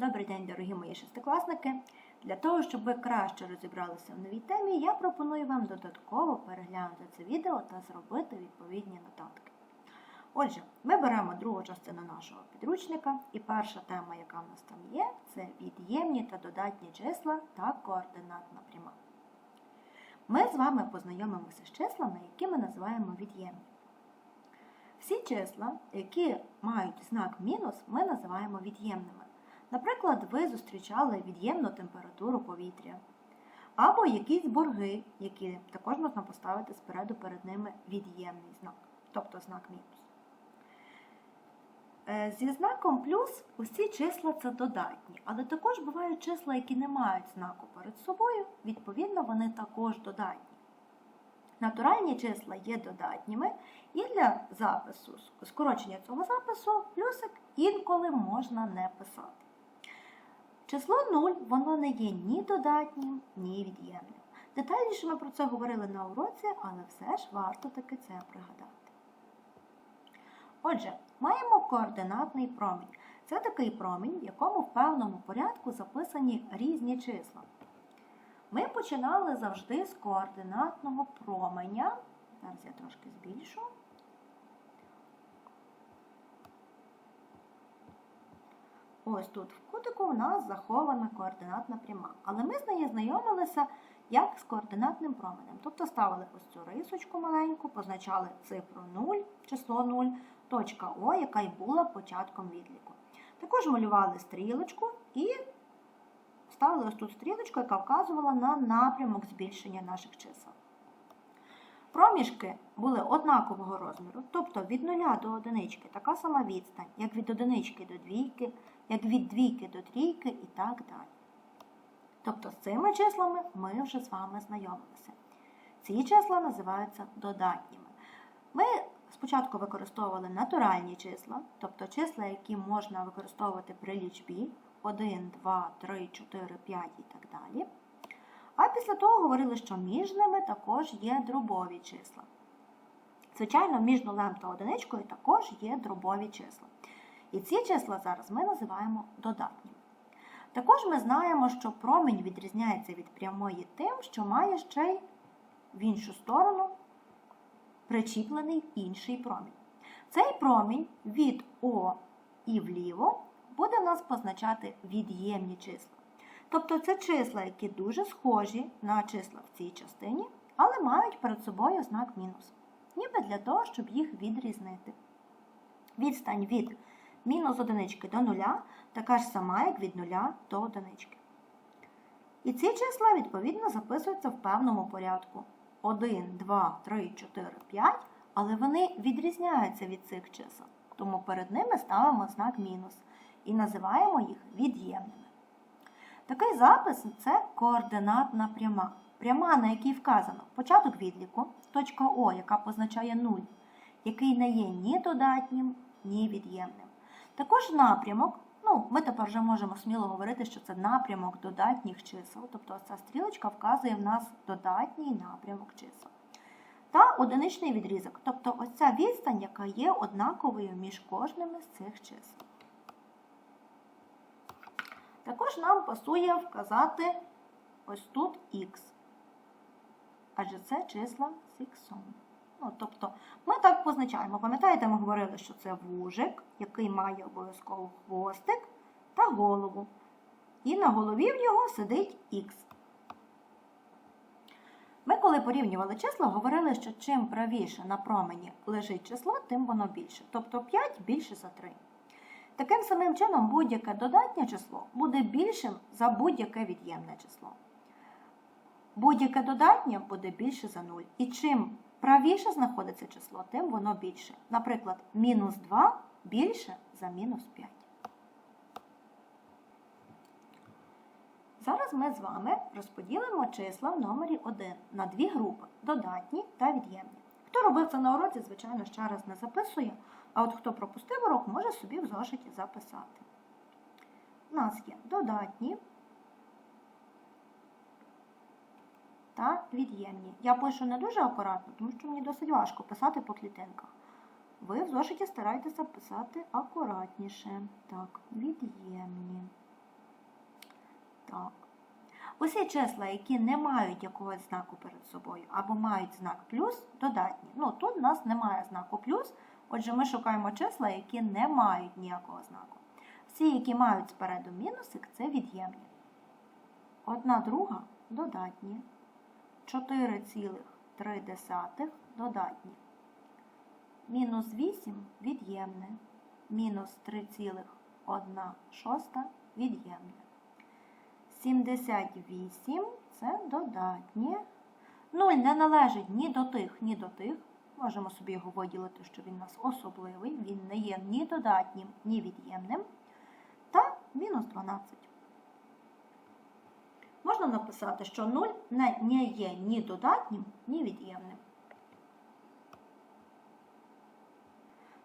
Добрий день, дорогі мої шестикласники! Для того, щоб ви краще розібралися в новій темі, я пропоную вам додатково переглянути це відео та зробити відповідні нотатки. Отже, ми беремо другу частину нашого підручника, і перша тема, яка в нас там є, це від'ємні та додатні числа та координатна пряма. Ми з вами познайомимося з числами, які ми називаємо від'ємні. Всі числа, які мають знак мінус, ми називаємо від'ємними. Наприклад, ви зустрічали від'ємну температуру повітря. Або якісь борги, які також можна поставити спереду перед ними від'ємний знак, тобто знак мінус. Е, Зі знаком плюс усі числа це додатні, але також бувають числа, які не мають знаку перед собою, відповідно, вони також додатні. Натуральні числа є додатніми, і для запису, скорочення цього запису, плюсик інколи можна не писати. Число 0 воно не є ні додатнім, ні від'ємним. Детальніше ми про це говорили на уроці, але все ж варто таки це пригадати. Отже, маємо координатний промінь. Це такий промінь, в якому в певному порядку записані різні числа. Ми починали завжди з координатного променя. Зараз я трошки збільшу. Ось тут в кутику у нас захована координатна пряма. Але ми з нею знайомилися як з координатним променем. Тобто ставили ось цю рисочку маленьку, позначали цифру 0, число 0, точка О, яка й була початком відліку. Також малювали стрілочку і ставили ось тут стрілочку, яка вказувала на напрямок збільшення наших чисел. Проміжки були однакового розміру, тобто від 0 до одинички така сама відстань, як від одинички до двійки, як від двійки до трійки і так далі. Тобто з цими числами ми вже з вами знайомилися. Ці числа називаються додатніми. Ми спочатку використовували натуральні числа, тобто числа, які можна використовувати при лічбі 1, 2, 3, 4, 5 і так далі. А після того говорили, що між ними також є дробові числа. Звичайно, між нулем та одиничкою також є дробові числа. І ці числа зараз ми називаємо додатніми. Також ми знаємо, що промінь відрізняється від прямої тим, що має ще й в іншу сторону причіплений інший промінь. Цей промінь від О і вліво буде в нас позначати від'ємні числа. Тобто це числа, які дуже схожі на числа в цій частині, але мають перед собою знак мінус. Ніби для того, щоб їх відрізнити. Відстань від мінус одинички до нуля така ж сама, як від нуля до одинички. І ці числа, відповідно, записуються в певному порядку. 1, 2, 3, 4, 5, але вони відрізняються від цих чисел. Тому перед ними ставимо знак мінус і називаємо їх від'ємними. Такий запис це координатна пряма. Пряма, на якій вказано початок відліку, точка О, яка позначає 0, який не є ні додатнім, ні від'ємним. Також напрямок, ну, ми тепер вже можемо сміло говорити, що це напрямок додатніх чисел, тобто ця стрілочка вказує в нас додатній напрямок чисел. Та одиничний відрізок, тобто ось ця відстань, яка є однаковою між кожним з цих чисел. Також нам пасує вказати ось тут х. Адже це числа з х. Ну, тобто ми так позначаємо. Пам'ятаєте, ми говорили, що це вужик, який має обов'язково хвостик та голову. І на голові в нього сидить х. Ми, коли порівнювали числа, говорили, що чим правіше на промені лежить число, тим воно більше. Тобто 5 більше за 3. Таким самим чином, будь-яке додатнє число буде більшим за будь-яке від'ємне число. Будь-яке додатнє буде більше за 0. І чим правіше знаходиться число, тим воно більше. Наприклад, мінус 2 більше за мінус 5. Зараз ми з вами розподілимо числа в номері 1 на дві групи додатні та від'ємні. Хто робив це на уроці, звичайно, ще раз не записує, а от хто пропустив урок, може собі в зошиті записати. У нас є додатні та від'ємні. Я пишу не дуже акуратно, тому що мені досить важко писати по клітинках. Ви в зошиті старайтеся писати акуратніше. Так, від'ємні. Так. Усі числа, які не мають якогось знаку перед собою, або мають знак плюс, додатні. Ну, тут у нас немає знаку плюс, отже, ми шукаємо числа, які не мають ніякого знаку. Всі, які мають спереду мінусик, це від'ємні. Одна друга додатні. 4,3 додатні. Мінус 8 від'ємне. Мінус 3,1 шоста від'ємне. 78 це додатнє. 0 не належить ні до тих, ні до тих. Можемо собі його виділити, що він у нас особливий. Він не є ні додатнім, ні від'ємним. Та мінус 12. Можна написати, що 0 не, є ні додатнім, ні від'ємним.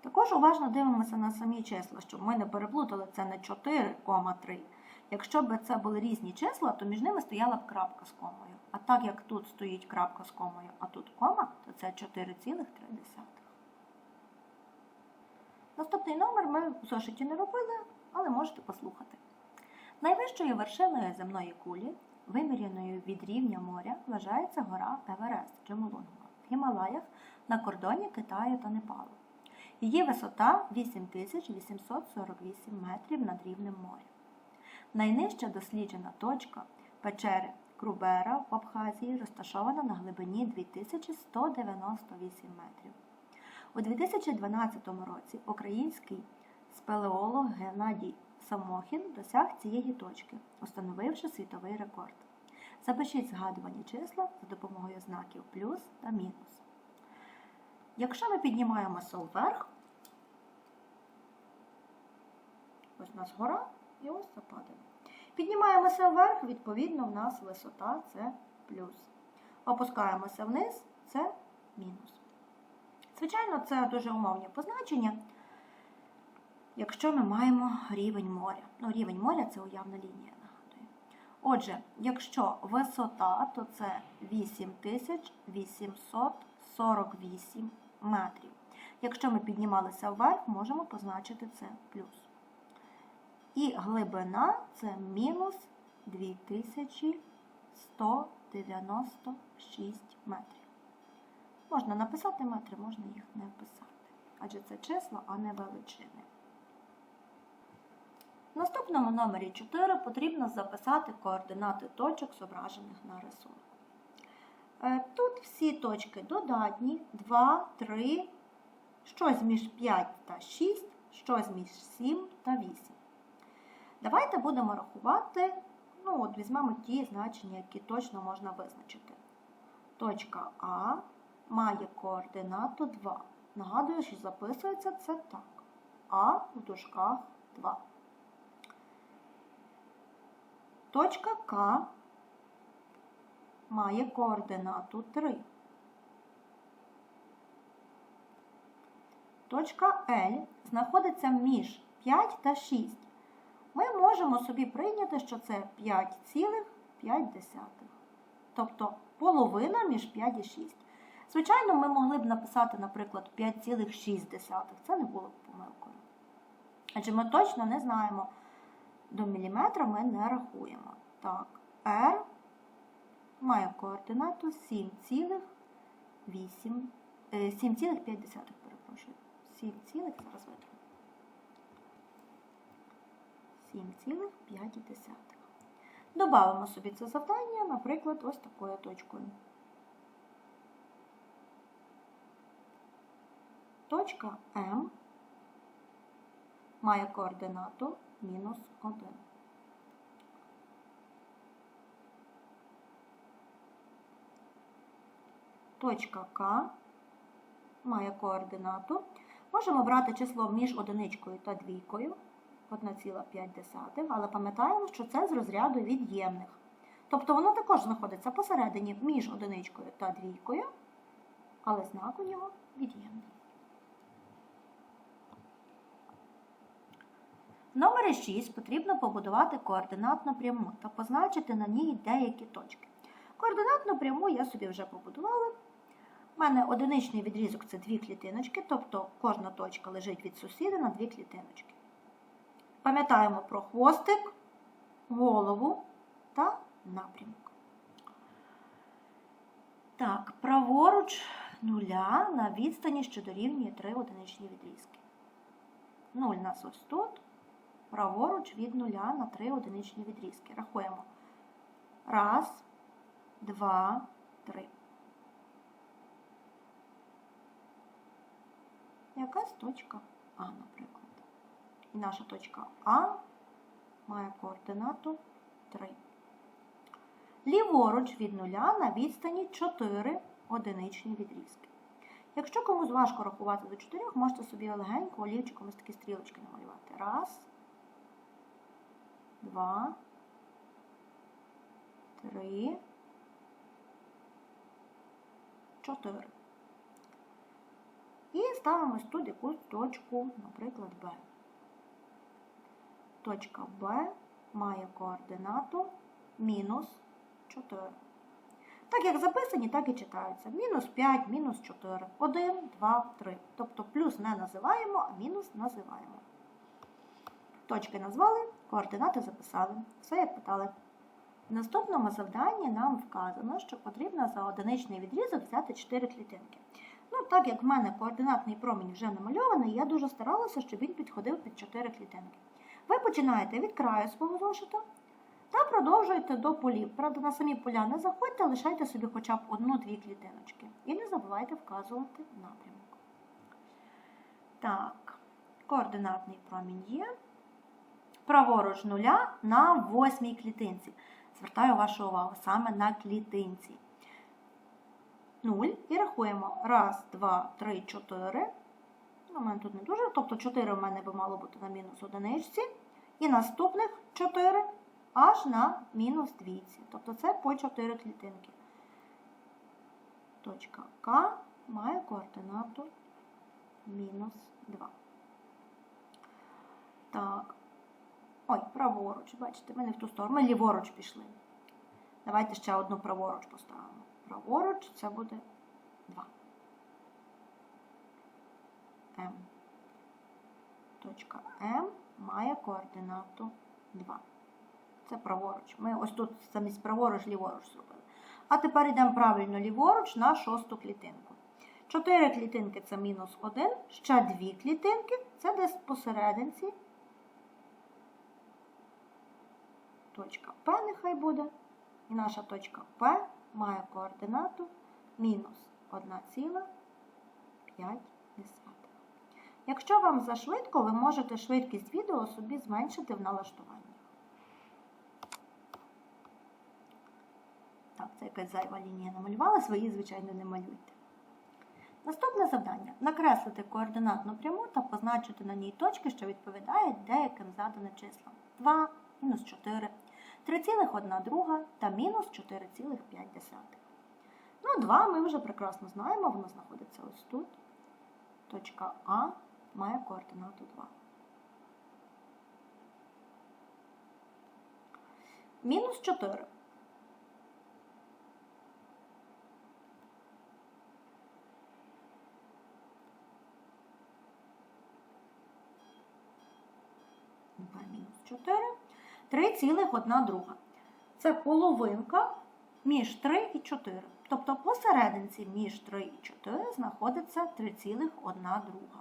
Також уважно дивимося на самі числа, щоб ми не переплутали це не 4,3. Якщо б це були різні числа, то між ними стояла б крапка з комою. А так як тут стоїть крапка з комою, а тут кома, то це 4,3. Наступний номер ми в зошиті не робили, але можете послухати. Найвищою вершиною земної кулі, виміряною від рівня моря, вважається гора Еверест Джомолунгма в Гімалаях на кордоні Китаю та Непалу. Її висота 8848 метрів над рівнем моря. Найнижча досліджена точка печери Крубера в Абхазії розташована на глибині 2198 метрів. У 2012 році український спелеолог Геннадій Самохін досяг цієї точки, установивши світовий рекорд. Запишіть згадувані числа за допомогою знаків плюс та мінус. Якщо ми піднімаємося вверх, ось у нас гора і ось западина. Піднімаємося вверх, відповідно, в нас висота це плюс. Опускаємося вниз це мінус. Звичайно, це дуже умовні позначення, якщо ми маємо рівень моря. Ну, рівень моря це уявна лінія. Отже, якщо висота, то це 8848 метрів. Якщо ми піднімалися вверх, можемо позначити це плюс. І глибина це мінус 2196 метрів. Можна написати метри, можна їх не писати. Адже це числа, а не величини. В наступному номері 4 потрібно записати координати точок, зображених на рисунку. Е, Тут всі точки додатні 2, 3, щось між 5 та 6, щось між 7 та 8. Давайте будемо рахувати, ну от візьмемо ті значення, які точно можна визначити. Точка А має координату 2. Нагадую, що записується це так. А в дужках 2. Точка К має координату 3. Точка L знаходиться між 5 та 6. Ми можемо собі прийняти, що це 5,5. Тобто половина між 5 і 6. Звичайно, ми могли б написати, наприклад, 5,6. Це не було б помилкою. Адже ми точно не знаємо, до міліметра ми не рахуємо. Так, R має координату 7,8, 7,5, перепрошую. 7, зараз витримо. 7,5. Добавимо собі це завдання, наприклад, ось такою точкою. Точка М має координату мінус 1. Точка К має координату. Можемо брати число між одиничкою та двійкою 1,5, але пам'ятаємо, що це з розряду від'ємних. Тобто воно також знаходиться посередині між одиничкою та двійкою, але знак у нього від'ємний. В номері 6 потрібно побудувати координатну пряму та позначити на ній деякі точки. Координатну пряму я собі вже побудувала. У мене одиничний відрізок це дві клітиночки, тобто кожна точка лежить від сусіда на дві клітиночки. Пам'ятаємо про хвостик, голову та напрямок. Так, праворуч нуля на відстані, що дорівнює 3 одиничні відрізки. 0 у нас ось тут. Праворуч від нуля на 3 одиничні відрізки. Рахуємо. Раз, два, три. Якась точка А, наприклад. І наша точка А має координату 3. Ліворуч від нуля на відстані 4 одиничні відрізки. Якщо комусь важко рахувати до 4, можете собі легенько олівчиком ось такі стрілочки намалювати. Раз, два, три, чотири. І ставимо тут якусь точку, наприклад, Б. Точка Б має координату мінус 4. Так як записані, так і читаються. Мінус 5, мінус 4. 1, 2, 3. Тобто плюс не називаємо, а мінус називаємо. Точки назвали, координати записали. Все як питали. В наступному завданні нам вказано, що потрібно за одиничний відрізок взяти 4 клітинки. Ну, так як в мене координатний промінь вже намальований, я дуже старалася, щоб він підходив під 4 клітинки. Ви починаєте від краю свого зошита та продовжуєте до полів. Правда, на самі поля не заходьте, лишайте собі хоча б одну-дві клітиночки. І не забувайте вказувати напрямок. Так, координатний промінь є. Праворуч нуля на восьмій клітинці. Звертаю вашу увагу саме на клітинці. 0 і рахуємо. Раз, два, три, чотири. Ну, У мене тут не дуже, тобто 4 у мене би мало бути на мінус одиничці. І наступних 4 аж на мінус двійці. Тобто це по 4 клітинки. Точка К має координату мінус 2. Так. Ой, праворуч, бачите, ми не в ту сторону. Ми ліворуч пішли. Давайте ще одну праворуч поставимо. Праворуч це буде 2. М. Точка М має координату 2. Це праворуч. Ми ось тут замість праворуч ліворуч зробили. А тепер йдемо правильно ліворуч на шосту клітинку. 4 клітинки це мінус 1, ще 2 клітинки це десь посерединці. Точка П нехай буде. І наша точка П має координату мінус 1,5. Якщо вам зашвидко, ви можете швидкість відео собі зменшити в налаштуванні. Так, це якась зайва лінія намалювала, свої, звичайно, не малюйте. Наступне завдання накреслити координатну пряму та позначити на ній точки, що відповідають деяким заданим числам. 2, мінус 4, 3,1 друга та мінус 4,5. Ну, 2 ми вже прекрасно знаємо, воно знаходиться ось тут. Точка А має координату 2. Мінус 4. мінус 4. 3,1 друга. Це половинка між 3 і 4. Тобто посерединці між 3 і 4 знаходиться 3,1 друга.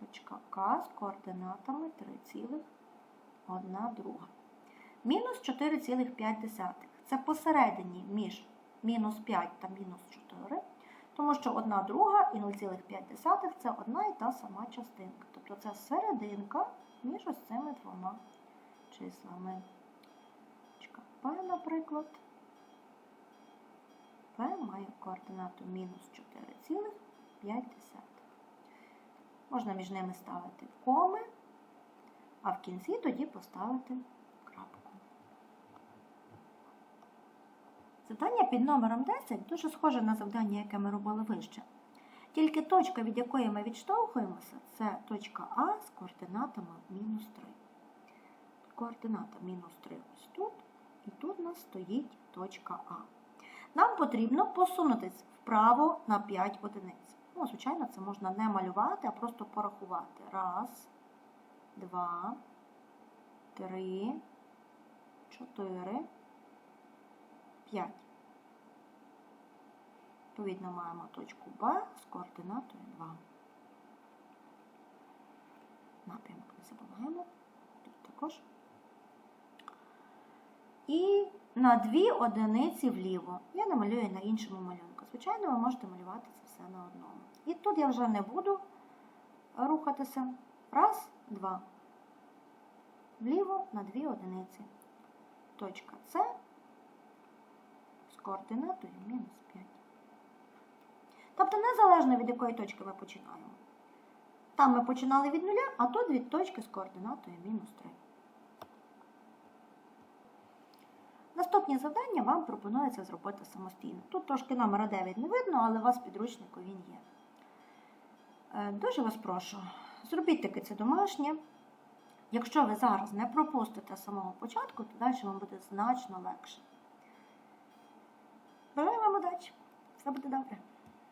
Точка К з координатами 3,1 друга. Мінус 4,5. Це посередині між мінус 5 та мінус 4. Тому що 1 друга і 0,5 це одна і та сама частинка. Тобто це серединка між ось цими двома числами. П, наприклад, П має координату мінус 4,5. Можна між ними ставити коми, а в кінці тоді поставити Завдання під номером 10 дуже схоже на завдання, яке ми робили вище. Тільки точка, від якої ми відштовхуємося, це точка А з координатами мінус 3. Координата мінус 3 ось тут, і тут у нас стоїть точка А. Нам потрібно посунутися вправо на 5 одиниць. Ну, звичайно, це можна не малювати, а просто порахувати. Раз, два, 3, 4, 5. Відповідно, маємо точку Б з координатою 2. Напрямок не забуваємо. Тут також. І на дві одиниці вліво. Я намалюю на іншому малюнку. Звичайно, ви можете малювати це все на одному. І тут я вже не буду рухатися. Раз, два. Вліво на дві одиниці. Точка С з координатою мінус 5. Тобто, незалежно від якої точки ми починаємо. Там ми починали від нуля, а тут від точки з координатою мінус 3. Наступні завдання вам пропонується зробити самостійно. Тут трошки номера 9 не видно, але у вас підручнику він є. Е, Дуже вас прошу, зробіть таке це домашнє. Якщо ви зараз не пропустите самого початку, то далі вам буде значно легше. Бажаю вам удачі! Все буде добре.